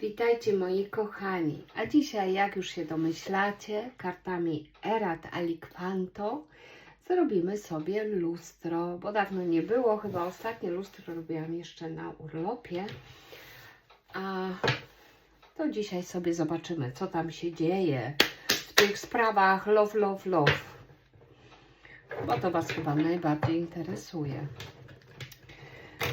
Witajcie moi kochani. A dzisiaj, jak już się domyślacie, kartami Erat Alikwanto zrobimy sobie lustro, bo dawno nie było. Chyba ostatnie lustro robiłam jeszcze na urlopie. A to dzisiaj sobie zobaczymy, co tam się dzieje w tych sprawach love, love, love. Bo to Was chyba najbardziej interesuje.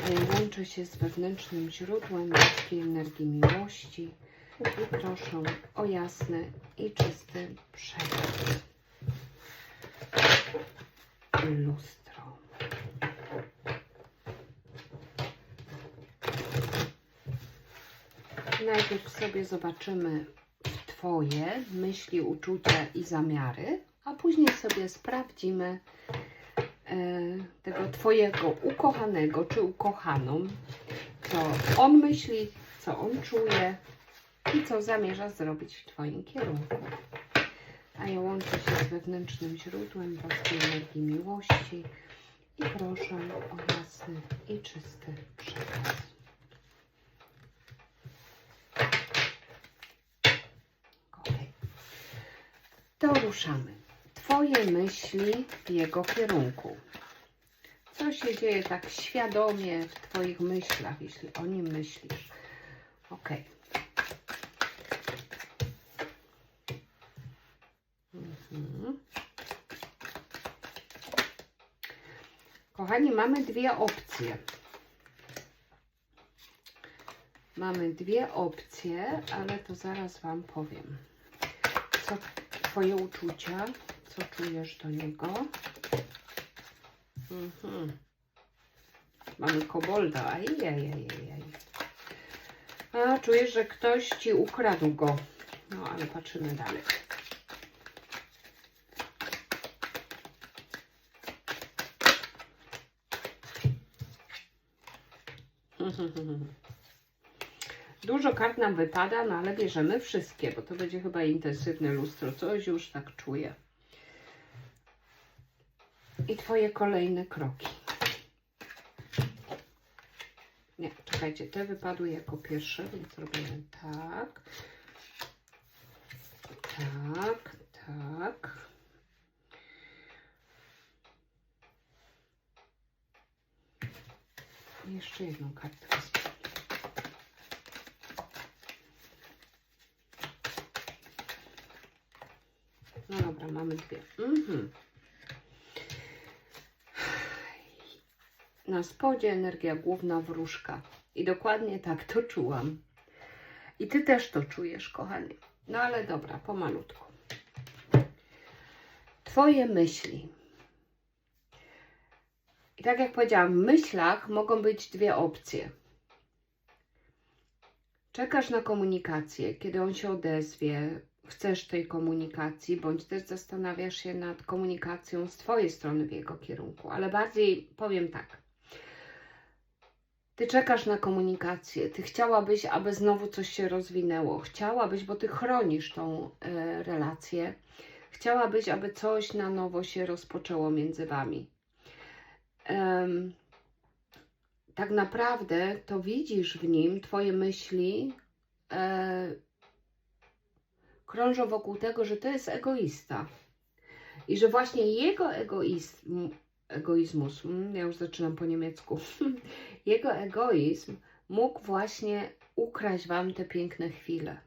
Ja łączę się z wewnętrznym źródłem ludzkiej energii miłości i proszę o jasny i czysty przekaz. Lustro. Najpierw sobie zobaczymy Twoje myśli, uczucia i zamiary, a później sobie sprawdzimy tego Twojego ukochanego czy ukochaną, co on myśli, co on czuje i co zamierza zrobić w Twoim kierunku. A ja łączę się z wewnętrznym źródłem boskiej energii miłości i proszę o jasny i czysty przekaz. To ruszamy. Twoje myśli w jego kierunku. Co się dzieje tak świadomie w Twoich myślach, jeśli o nim myślisz? Ok. Mhm. Kochani, mamy dwie opcje. Mamy dwie opcje, ale to zaraz Wam powiem. Co Twoje uczucia, co czujesz do niego? Mhm. Mamy kobolda. Ajajajajaj. A czujesz, że ktoś ci ukradł go. No ale patrzymy dalej. Dużo kart nam wypada, no ale bierzemy wszystkie, bo to będzie chyba intensywne lustro. Coś już tak czuję. I Twoje kolejne kroki. Nie, czekajcie, te wypadły jako pierwsze, więc robimy tak. Tak, tak. I jeszcze jedną kartę. No dobra, mamy dwie. Mhm. Na spodzie energia główna wróżka. I dokładnie tak to czułam. I ty też to czujesz, kochanie. No ale dobra, pomalutku. Twoje myśli. I tak jak powiedziałam, w myślach mogą być dwie opcje. Czekasz na komunikację, kiedy on się odezwie, chcesz tej komunikacji, bądź też zastanawiasz się nad komunikacją z Twojej strony w jego kierunku, ale bardziej powiem tak. Ty czekasz na komunikację, ty chciałabyś, aby znowu coś się rozwinęło. Chciałabyś, bo ty chronisz tą e, relację. Chciałabyś, aby coś na nowo się rozpoczęło między wami. Em, tak naprawdę to widzisz w nim, twoje myśli e, krążą wokół tego, że to jest egoista. I że właśnie jego egoizm, egoizmus, mm, ja już zaczynam po niemiecku, jego egoizm mógł właśnie ukraść Wam te piękne chwile.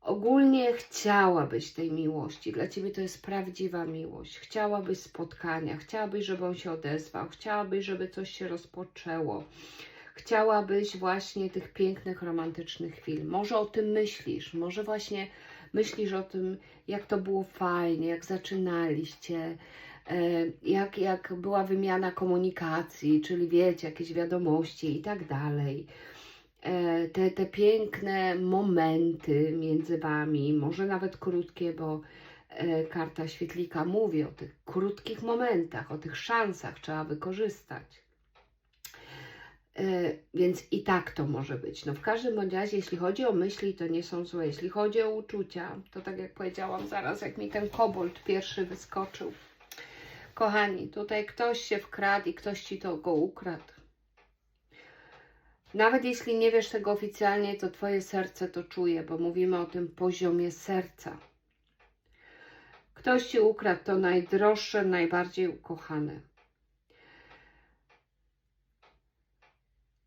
Ogólnie chciałabyś tej miłości, dla Ciebie to jest prawdziwa miłość. Chciałabyś spotkania, chciałabyś, żeby on się odezwał, chciałabyś, żeby coś się rozpoczęło. Chciałabyś właśnie tych pięknych, romantycznych chwil. Może o tym myślisz, może właśnie myślisz o tym, jak to było fajnie, jak zaczynaliście, jak, jak była wymiana komunikacji, czyli wiecie, jakieś wiadomości i tak dalej. E, Te, te piękne momenty między Wami, może nawet krótkie, bo e, karta świetlika mówi o tych krótkich momentach, o tych szansach trzeba wykorzystać. E, Więc i tak to może być. No w każdym bądź razie, jeśli chodzi o myśli, to nie są złe. Jeśli chodzi o uczucia, to tak jak powiedziałam zaraz, jak mi ten kobold pierwszy wyskoczył. Kochani, tutaj ktoś się wkradł i ktoś ci to go ukradł. Nawet jeśli nie wiesz tego oficjalnie, to Twoje serce to czuje, bo mówimy o tym poziomie serca. Ktoś Ci ukradł to najdroższe, najbardziej ukochane.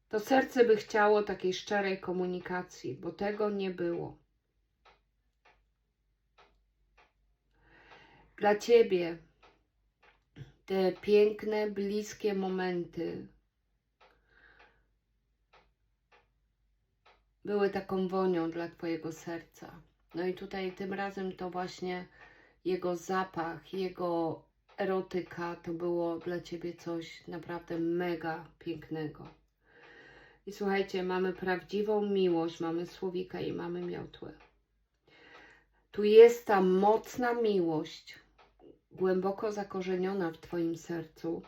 To serce by chciało takiej szczerej komunikacji, bo tego nie było. Dla Ciebie te piękne, bliskie momenty były taką wonią dla Twojego serca. No i tutaj tym razem to właśnie jego zapach, jego erotyka to było dla Ciebie coś naprawdę mega pięknego. I słuchajcie, mamy prawdziwą miłość, mamy słowika i mamy miotłę. Tu jest ta mocna miłość, głęboko zakorzeniona w Twoim sercu,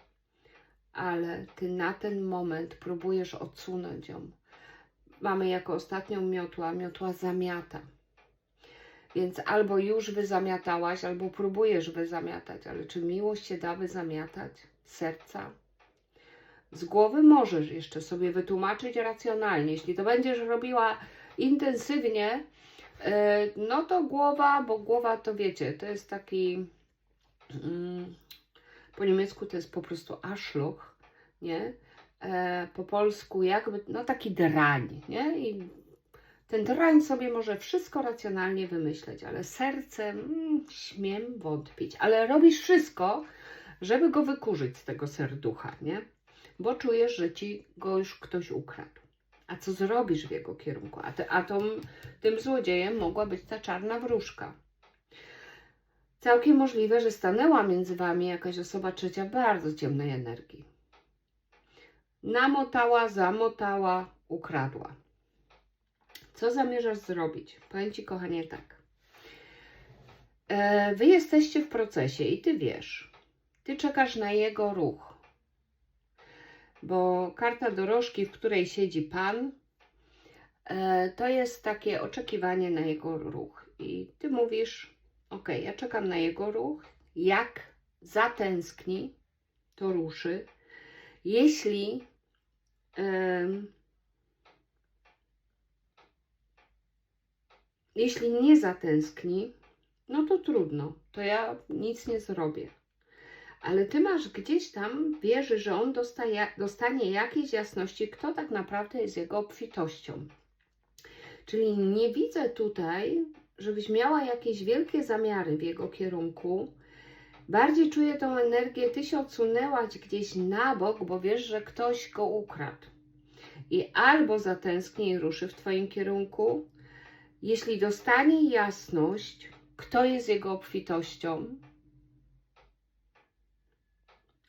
ale Ty na ten moment próbujesz odsunąć ją. Mamy jako ostatnią miotła, miotła zamiata. Więc albo już wyzamiatałaś, albo próbujesz wyzamiatać, ale czy miłość się da wyzamiatać serca? Z głowy możesz jeszcze sobie wytłumaczyć racjonalnie. Jeśli to będziesz robiła intensywnie, e, no to głowa, bo głowa to wiecie, to jest taki po niemiecku to jest po prostu Arschloch, nie? E, po polsku jakby, no taki drań, nie? I ten drań sobie może wszystko racjonalnie wymyśleć, ale serce, mm, śmiem wątpić, ale robisz wszystko, żeby go wykurzyć z tego serducha, nie? Bo czujesz, że ci go już ktoś ukradł. A co zrobisz w jego kierunku? A, te, a tą, tym złodziejem mogła być ta czarna wróżka. Całkiem możliwe, że stanęła między wami jakaś osoba trzecia bardzo ciemnej energii. Namotała, zamotała, ukradła. Co zamierzasz zrobić? Powiem Ci, kochanie, tak. E, wy jesteście w procesie i Ty wiesz. Ty czekasz na jego ruch. Bo karta dorożki, w której siedzi Pan, e, to jest takie oczekiwanie na jego ruch. I Ty mówisz, ok, ja czekam na jego ruch. Jak zatęskni, to ruszy. Jeśli jeśli nie zatęskni, no to trudno, to ja nic nie zrobię. Ale ty masz gdzieś tam, wierzy, że on dostaje, dostanie jakieś jasności, kto tak naprawdę jest jego obfitością. Czyli nie widzę tutaj, żebyś miała jakieś wielkie zamiary w jego kierunku. Bardziej czuję tą energię, ty się odsunęłaś gdzieś na bok, bo wiesz, że ktoś go ukradł. I albo zatęskni i ruszy w twoim kierunku, jeśli dostanie jasność, kto jest jego obfitością,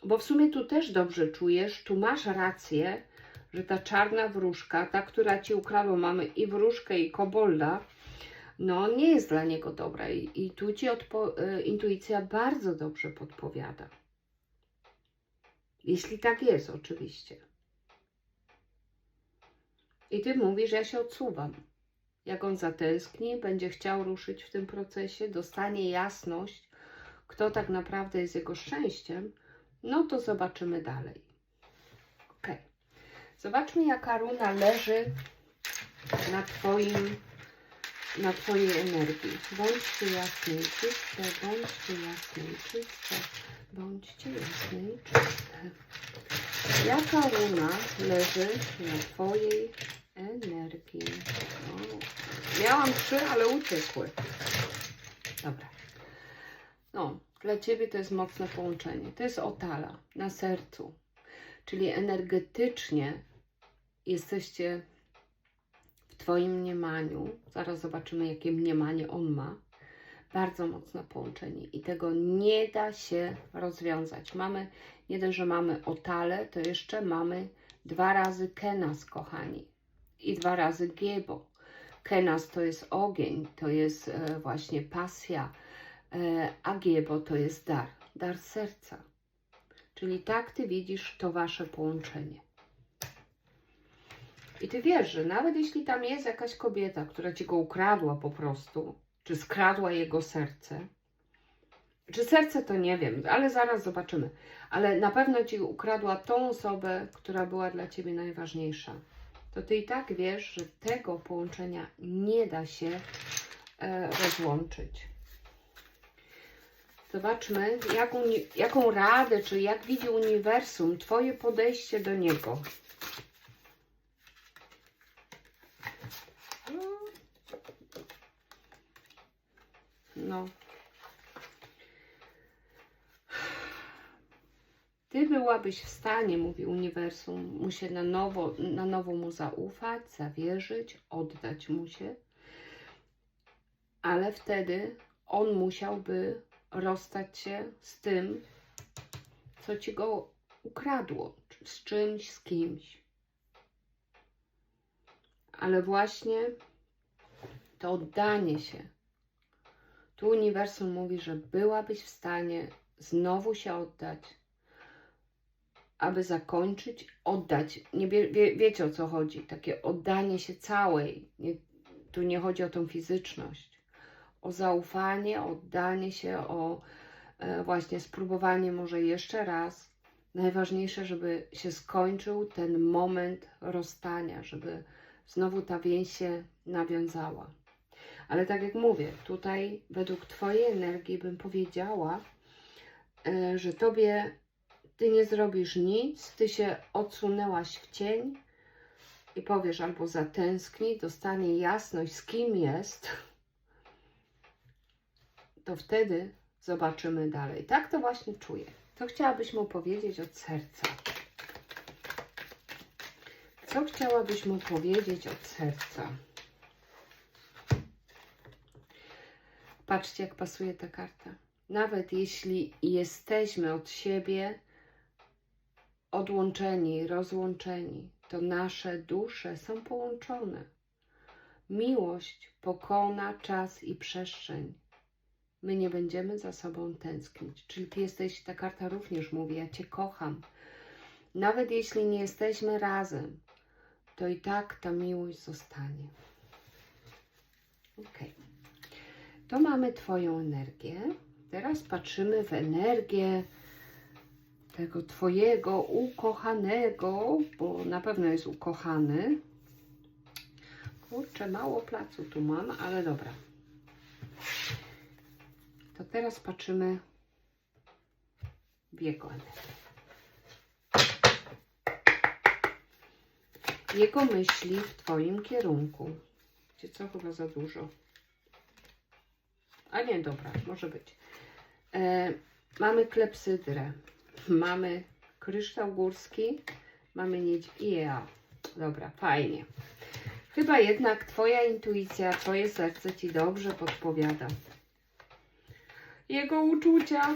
bo w sumie tu też dobrze czujesz, tu masz rację, że ta czarna wróżka, ta, która ci ukradła, mamy i wróżkę, i kobolda, no nie jest dla niego dobra. I, i tu ci y, intuicja bardzo dobrze podpowiada. Jeśli tak jest, oczywiście. I ty mówisz, ja się odsuwam jak on zatęskni, będzie chciał ruszyć w tym procesie, dostanie jasność, kto tak naprawdę jest jego szczęściem, no to zobaczymy dalej. Ok. Zobaczmy, jaka runa leży na Twoim, na Twojej energii. Bądźcie jasne i czyste, bądźcie jasne i czyste, bądźcie jasne i czyste. Jaka runa leży na Twojej energii? Miałam trzy, ale uciekły. Dobra. No, dla Ciebie to jest mocne połączenie. To jest otala na sercu. Czyli energetycznie jesteście w Twoim mniemaniu. Zaraz zobaczymy, jakie mniemanie on ma. Bardzo mocne połączenie i tego nie da się rozwiązać. Mamy, nie dość, że mamy otale, to jeszcze mamy dwa razy kenas, kochani, i dwa razy giebo. Kenas to jest ogień, to jest e, właśnie pasja, e, a giebo to jest dar, dar serca. Czyli tak Ty widzisz to Wasze połączenie. I Ty wiesz, że nawet jeśli tam jest jakaś kobieta, która Ci go ukradła po prostu, czy skradła jego serce, czy serce to nie wiem, ale zaraz zobaczymy. Ale na pewno Ci ukradła tą osobę, która była dla Ciebie najważniejsza. to ty i tak wiesz, że tego połączenia nie da się e, rozłączyć. Zobaczmy, jaką, jaką radę, czy jak widzi uniwersum, Twoje podejście do niego. No. Ty byłabyś w stanie, mówi uniwersum, mu się na nowo, na nowo mu zaufać, zawierzyć, oddać mu się, ale wtedy on musiałby rozstać się z tym, co ci go ukradło, z czymś, z kimś. Ale właśnie to oddanie się. Tu uniwersum mówi, że byłabyś w stanie znowu się oddać, aby zakończyć, oddać. Nie wie, wie, wiecie o co chodzi. Takie oddanie się całej. Nie, tu nie chodzi o tą fizyczność. O zaufanie, oddanie się, o e, właśnie spróbowanie może jeszcze raz. Najważniejsze, żeby się skończył ten moment rozstania, żeby znowu ta więź się nawiązała. Ale tak jak mówię, tutaj według Twojej energii bym powiedziała, e, że Tobie Ty nie zrobisz nic, Ty się odsunęłaś w cień i powiesz albo zatęskni, dostanie jasność z kim jest, to wtedy zobaczymy dalej. Tak to właśnie czuję. Co chciałabyś mu powiedzieć od serca? Co chciałabyś mu powiedzieć od serca? Patrzcie, jak pasuje ta karta. Nawet jeśli jesteśmy od siebie odłączeni, rozłączeni, to nasze dusze są połączone. Miłość pokona czas i przestrzeń. My nie będziemy za sobą tęsknić. Czyli ty jesteś, ta karta również mówi, ja cię kocham. Nawet jeśli nie jesteśmy razem, to i tak ta miłość zostanie. Ok. To mamy Twoją energię. Teraz patrzymy w energię tego Twojego ukochanego, bo na pewno jest ukochany. Kurczę, mało placu tu mam, ale dobra. To teraz patrzymy w jego energię. Jego myśli w Twoim kierunku. Gdzie co chyba za dużo. A nie, dobra, może być. E, mamy klepsydrę, mamy kryształ górski, mamy niedź ja. Dobra, fajnie. Chyba jednak Twoja intuicja, Twoje serce Ci dobrze podpowiada. Jego uczucia.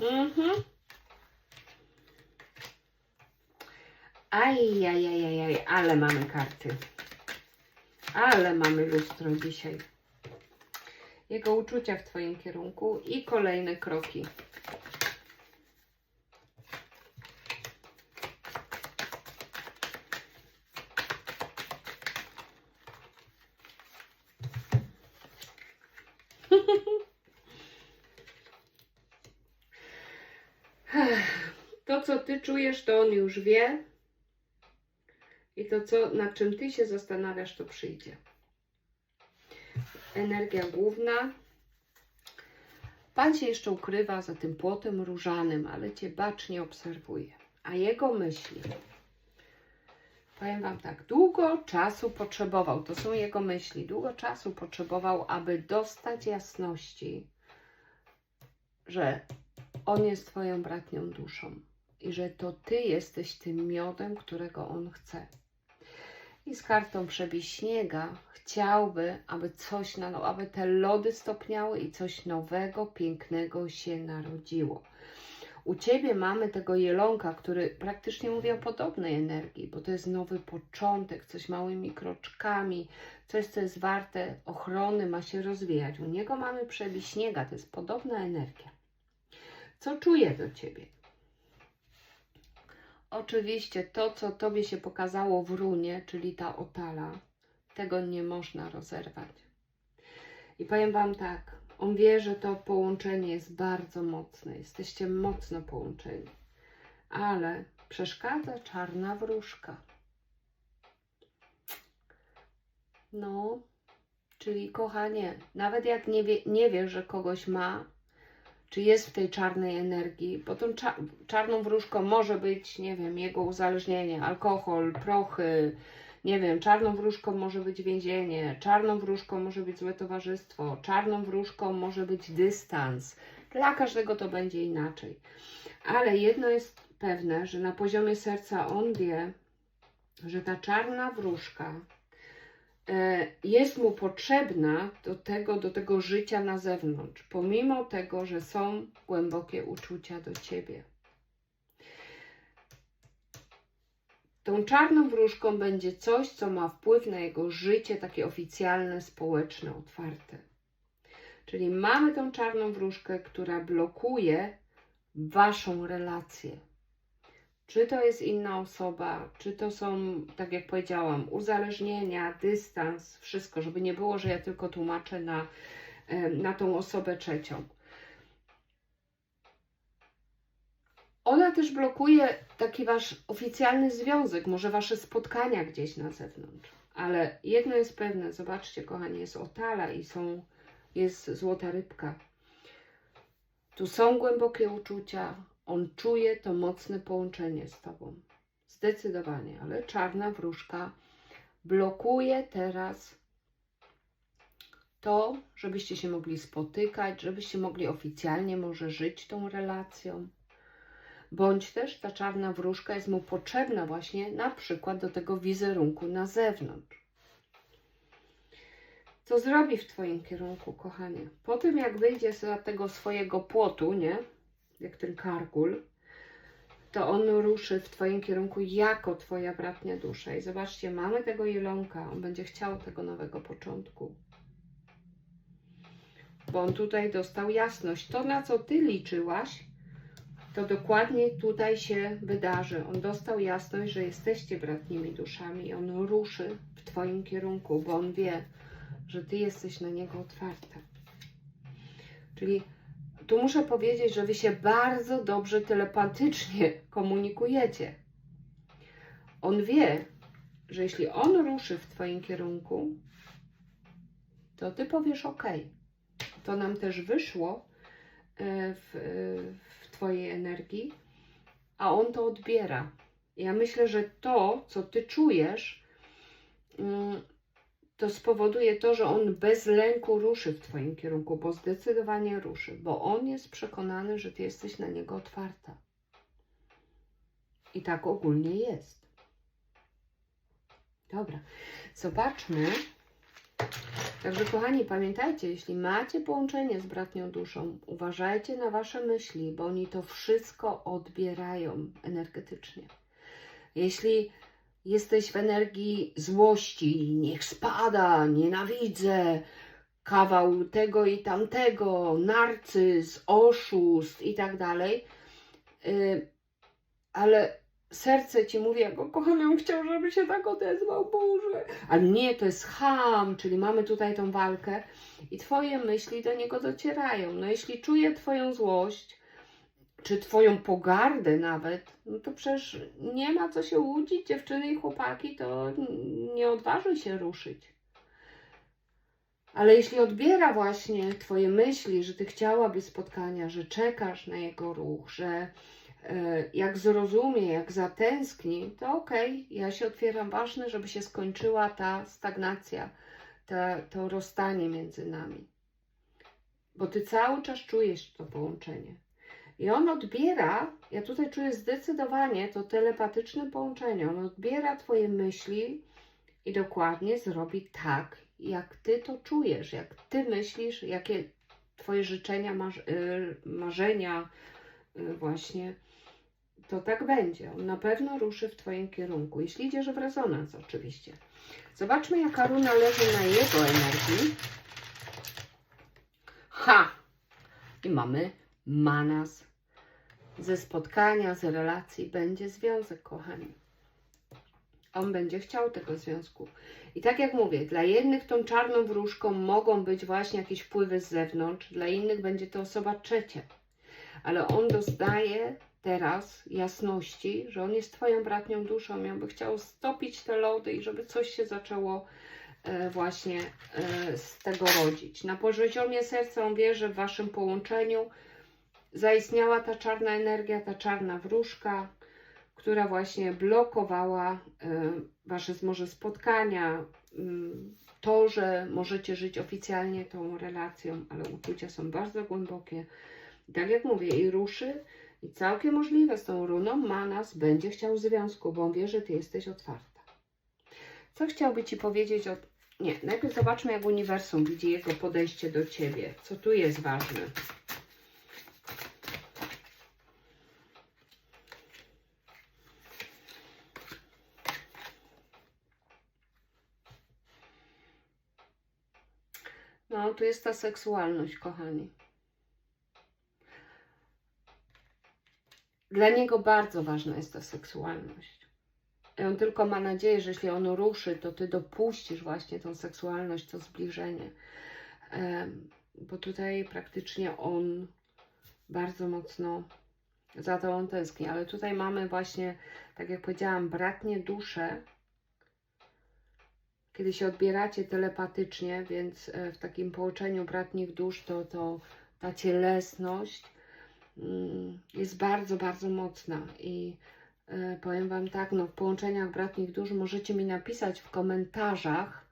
Mhm. Ajajajajaj, ale mamy karty. Ale mamy lustro dzisiaj. Jego uczucia w Twoim kierunku i kolejne kroki. To, co Ty czujesz, to On już wie. To, co, nad czym Ty się zastanawiasz, to przyjdzie. Energia główna. Pan się jeszcze ukrywa za tym płotem różanym, ale Cię bacznie obserwuje. A jego myśli. Powiem Wam tak, długo czasu potrzebował, to są jego myśli, długo czasu potrzebował, aby dostać jasności, że on jest Twoją bratnią duszą i że to Ty jesteś tym miodem, którego on chce. I z kartą przebij śniega chciałby, aby coś, no, aby te lody stopniały i coś nowego, pięknego się narodziło. U Ciebie mamy tego jelonka, który praktycznie mówi o podobnej energii, bo to jest nowy początek, coś małymi kroczkami, coś, co jest warte ochrony, ma się rozwijać. U niego mamy przebij śniega, to jest podobna energia. Co czuje do Ciebie? Oczywiście to, co Tobie się pokazało w runie, czyli ta otala, tego nie można rozerwać. I powiem Wam tak, On wie, że to połączenie jest bardzo mocne. Jesteście mocno połączeni. Ale przeszkadza czarna wróżka. No, czyli kochanie, nawet jak nie wie, nie wie, że kogoś ma, czy jest w tej czarnej energii, bo tą cza czarną wróżką może być, nie wiem, jego uzależnienie, alkohol, prochy, nie wiem, czarną wróżką może być więzienie, czarną wróżką może być złe towarzystwo, czarną wróżką może być dystans. Dla każdego to będzie inaczej. Ale jedno jest pewne, że na poziomie serca on wie, że ta czarna wróżka jest mu potrzebna do tego, do tego życia na zewnątrz, pomimo tego, że są głębokie uczucia do ciebie. Tą czarną wróżką będzie coś, co ma wpływ na jego życie takie oficjalne, społeczne, otwarte. Czyli mamy tą czarną wróżkę, która blokuje waszą relację. Czy to jest inna osoba, czy to są, tak jak powiedziałam, uzależnienia, dystans, wszystko, żeby nie było, że ja tylko tłumaczę na, na tą osobę trzecią. Ona też blokuje taki wasz oficjalny związek, może wasze spotkania gdzieś na zewnątrz. Ale jedno jest pewne, zobaczcie, kochani, jest otala i są, jest złota rybka. Tu są głębokie uczucia, on czuje to mocne połączenie z tobą. Zdecydowanie, ale czarna wróżka blokuje teraz to, żebyście się mogli spotykać, żebyście mogli oficjalnie może żyć tą relacją. Bądź też ta czarna wróżka jest mu potrzebna właśnie na przykład do tego wizerunku na zewnątrz. Co zrobi w Twoim kierunku, kochanie? Po tym, jak wyjdzie z tego swojego płotu, nie? Jak ten karkul, to on ruszy w Twoim kierunku jako Twoja bratnia dusza. I zobaczcie, mamy tego jelonka, on będzie chciał tego nowego początku. Bo on tutaj dostał jasność. To, na co Ty liczyłaś, to dokładnie tutaj się wydarzy. On dostał jasność, że jesteście bratnimi duszami i on ruszy w Twoim kierunku, bo on wie, że Ty jesteś na niego otwarta. Czyli tu muszę powiedzieć, że Wy się bardzo dobrze telepatycznie komunikujecie. On wie, że jeśli on ruszy w Twoim kierunku, to Ty powiesz OK. To nam też wyszło e, w, e, w Twojej energii, a on to odbiera. Ja myślę, że to, co Ty czujesz, mm, to spowoduje to, że on bez lęku ruszy w Twoim kierunku, bo zdecydowanie ruszy, bo on jest przekonany, że Ty jesteś na niego otwarta. I tak ogólnie jest. Dobra, zobaczmy. Także, kochani, pamiętajcie, jeśli macie połączenie z bratnią duszą, uważajcie na Wasze myśli, bo oni to wszystko odbierają energetycznie. Jeśli jesteś w energii złości, niech spada, nienawidzę, kawał tego i tamtego, narcyz, oszust i tak dalej, yy, ale serce ci mówi, jak go kocham, ja chciał, żeby się tak odezwał, Boże. Ale nie, to jest ham, czyli mamy tutaj tą walkę i twoje myśli do niego docierają. No jeśli czuje twoją złość, czy twoją pogardę nawet, no to przecież nie ma co się łudzić, dziewczyny i chłopaki, to nie odważy się ruszyć. Ale jeśli odbiera właśnie twoje myśli, że ty chciałabyś spotkania, że czekasz na jego ruch, że e, jak zrozumie, jak zatęskni, to okej, ja się otwieram. Ważne, żeby się skończyła ta stagnacja, ta, to rozstanie między nami. Bo ty cały czas czujesz to połączenie. I on odbiera, ja tutaj czuję zdecydowanie to telepatyczne połączenie. On odbiera Twoje myśli i dokładnie zrobi tak, jak Ty to czujesz, jak Ty myślisz, jakie Twoje życzenia, y, marzenia, y, właśnie, to tak będzie. On na pewno ruszy w Twoim kierunku, jeśli idziesz w rezonans, oczywiście. Zobaczmy, jaka runa leży na jego energii. Ha! I mamy manas. Ze spotkania, z relacji będzie związek, kochani. On będzie chciał tego związku. I tak jak mówię, dla jednych tą czarną wróżką mogą być właśnie jakieś wpływy z zewnątrz, dla innych będzie to osoba trzecia. Ale on dostaje teraz jasności, że on jest Twoją bratnią duszą, i on by chciał stopić te lody i żeby coś się zaczęło e, właśnie e, z tego rodzić. Na poziomie serca on wie, że w Waszym połączeniu zaistniała ta czarna energia, ta czarna wróżka, która właśnie blokowała e, Wasze może spotkania, mm, to, że możecie żyć oficjalnie tą relacją, ale uczucia są bardzo głębokie. Tak jak mówię, i ruszy, i całkiem możliwe z tą runą Manas będzie chciał związku, bo on wie, że Ty jesteś otwarta. Co chciałby Ci powiedzieć o... Nie, najpierw zobaczmy, jak uniwersum widzi jego podejście do Ciebie. Co tu jest ważne? Tu jest ta seksualność, kochani. Dla niego bardzo ważna jest ta seksualność. I on tylko ma nadzieję, że jeśli on ruszy, to ty dopuścisz właśnie tą seksualność, to zbliżenie. Bo tutaj praktycznie on bardzo mocno za to on tęskni. Ale tutaj mamy właśnie, tak jak powiedziałam, bratnie dusze, kiedy się odbieracie telepatycznie, więc e, w takim połączeniu bratnich dusz, to, to ta cielesność mm, jest bardzo, bardzo mocna i e, powiem Wam tak, no w połączeniach bratnich dusz możecie mi napisać w komentarzach,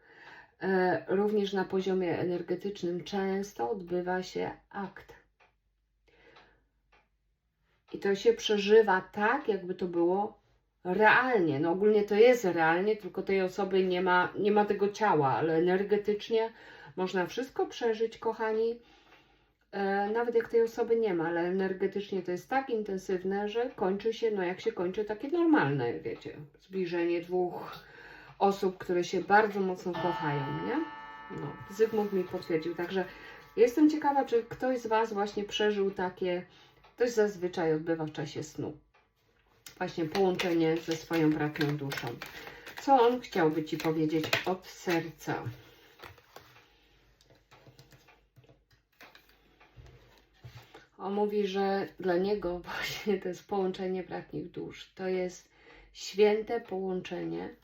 e, również na poziomie energetycznym często odbywa się akt. I to się przeżywa tak, jakby to było realnie. No ogólnie to jest realnie, tylko tej osoby nie ma, nie ma tego ciała, ale energetycznie można wszystko przeżyć, kochani. E, nawet jak tej osoby nie ma, ale energetycznie to jest tak intensywne, że kończy się, no jak się kończy, takie normalne, wiecie, zbliżenie dwóch osób, które się bardzo mocno kochają, nie? No, Zygmunt mi potwierdził, także jestem ciekawa, czy ktoś z Was właśnie przeżył takie, to się zazwyczaj odbywa w czasie snu właśnie połączenie ze swoją bratnią duszą. Co on chciałby Ci powiedzieć od serca? On mówi, że dla niego właśnie to jest połączenie bratnich dusz. To jest święte połączenie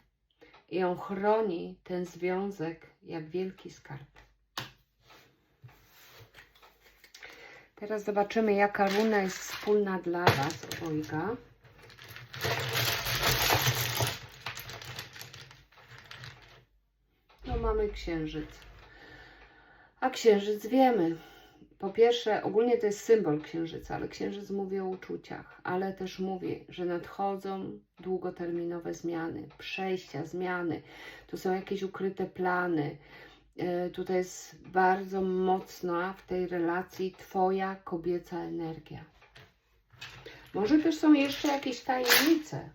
i on chroni ten związek jak wielki skarb. Teraz zobaczymy, jaka runa jest wspólna dla Was, obojga. Mamy księżyc. A księżyc wiemy. Po pierwsze, ogólnie to jest symbol księżyca, ale księżyc mówi o uczuciach, ale też mówi, że nadchodzą długoterminowe zmiany, przejścia, zmiany. Tu są jakieś ukryte plany. E, Tutaj jest bardzo mocna w tej relacji Twoja kobieca energia. Może też są jeszcze jakieś tajemnice.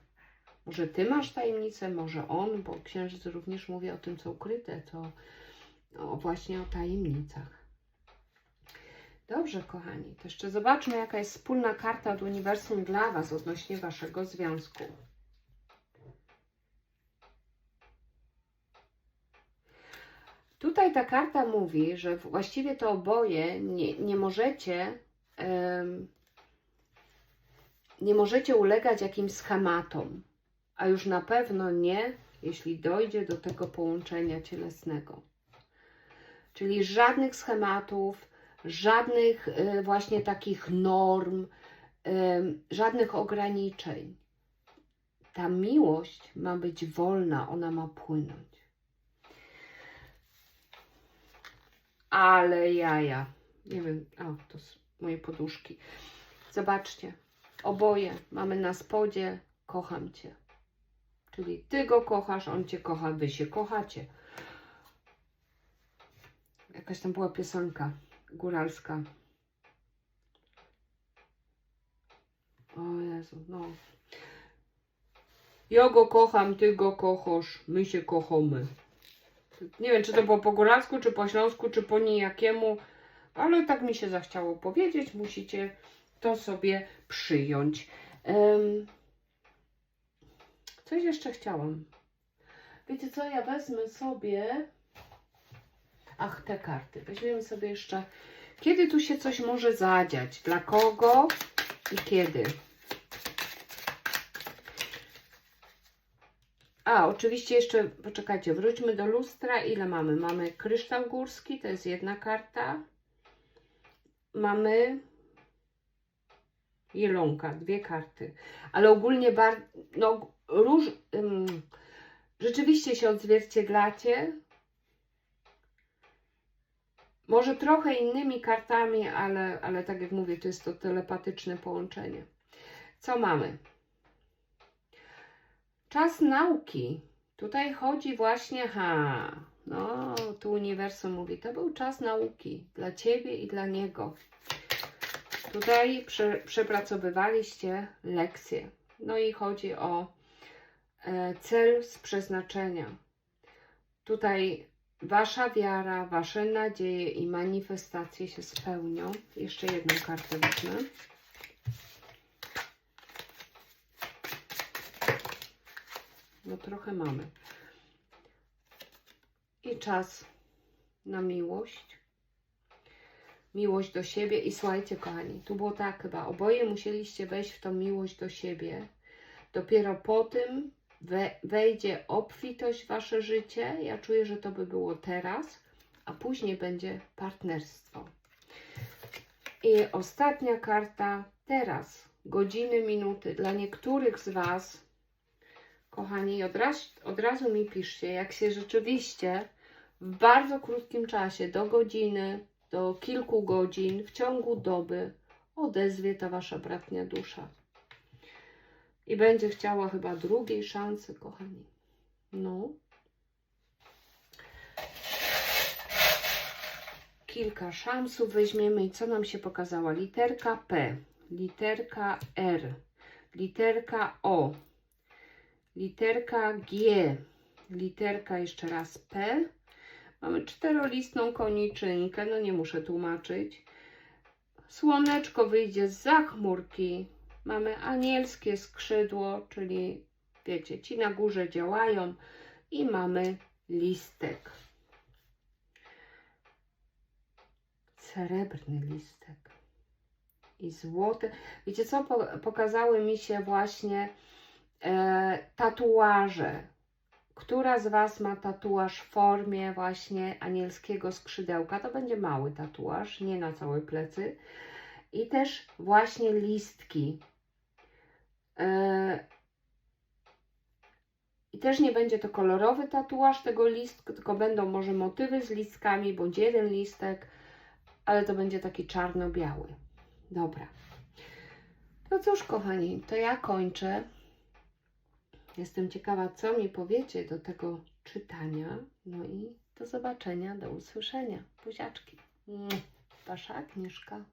Może Ty masz tajemnicę, może on, bo księżyc również mówi o tym, co ukryte, to o, właśnie o tajemnicach. Dobrze, kochani, to jeszcze zobaczmy, jaka jest wspólna karta od uniwersum dla Was odnośnie Waszego związku. Tutaj ta karta mówi, że właściwie to oboje nie, nie możecie nie możecie ulegać jakimś schematom, a już na pewno nie, jeśli dojdzie do tego połączenia cielesnego. Czyli żadnych schematów, żadnych y, właśnie takich norm, y, żadnych ograniczeń. Ta miłość ma być wolna, ona ma płynąć. Ale jaja. Nie wiem, o, to są moje poduszki. Zobaczcie, oboje mamy na spodzie kocham Cię. Czyli Ty go kochasz, on Cię kocha, Wy się kochacie. Jakaś tam była piosenka góralska. O Jezu, no. Ja go kocham, Ty go kochasz, my się kochamy. Nie wiem, czy to było po góralsku, czy po śląsku, czy po nijakiemu, ale tak mi się zachciało powiedzieć. Musicie to sobie przyjąć. Um, coś jeszcze chciałam Wiecie co, ja wezmę sobie... Ach, te karty. Weźmiemy sobie jeszcze... Kiedy tu się coś może zadziać? Dla kogo i kiedy? A, oczywiście jeszcze, poczekajcie, wróćmy do lustra. Ile mamy? Mamy kryształ górski, to jest jedna karta. Mamy jelonka, dwie karty. Ale ogólnie bardzo, no, róż, ym, rzeczywiście się odzwierciedlacie. Może trochę innymi kartami, ale, ale tak jak mówię, to jest to telepatyczne połączenie. Co mamy? Czas nauki. Tutaj chodzi właśnie, ha, no, tu uniwersum mówi, to był czas nauki dla Ciebie i dla Niego. Tutaj prze, przepracowywaliście lekcje. No i chodzi o cel z przeznaczenia. Tutaj Wasza wiara, Wasze nadzieje i manifestacje się spełnią. Jeszcze jedną kartę weźmę. No trochę mamy. I czas na miłość. Miłość do siebie. I słuchajcie, kochani, tu było tak chyba. Oboje musieliście wejść w tą miłość do siebie. Dopiero po tym we, wejdzie obfitość w wasze życie. Ja czuję, że to by było teraz, a później będzie partnerstwo. I ostatnia karta teraz. Godziny, minuty. Dla niektórych z Was, kochani, od, raz, od razu mi piszcie, jak się rzeczywiście w bardzo krótkim czasie, do godziny, do kilku godzin, w ciągu doby odezwie ta Wasza bratnia dusza. I będzie chciała chyba drugiej szansy, kochani. No. Kilka szansów weźmiemy i co nam się pokazała? Literka P, literka R, literka O, literka G, literka jeszcze raz P. Mamy czterolistną koniczynkę, no nie muszę tłumaczyć. Słoneczko wyjdzie z chmurki, Mamy anielskie skrzydło, czyli wiecie, ci na górze działają i mamy listek. Srebrny listek i złoty. Wiecie co? Pokazały mi się właśnie e, tatuaże. Która z Was ma tatuaż w formie właśnie anielskiego skrzydełka? To będzie mały tatuaż, nie na całe plecy. I też właśnie listki I też nie będzie to kolorowy tatuaż tego listku, tylko będą może motywy z listkami, bądź jeden listek, ale to będzie taki czarno-biały. Dobra. No cóż, kochani, to ja kończę. Jestem ciekawa, co mi powiecie do tego czytania. No i do zobaczenia, do usłyszenia. Buziaczki. Wasza Agnieszka.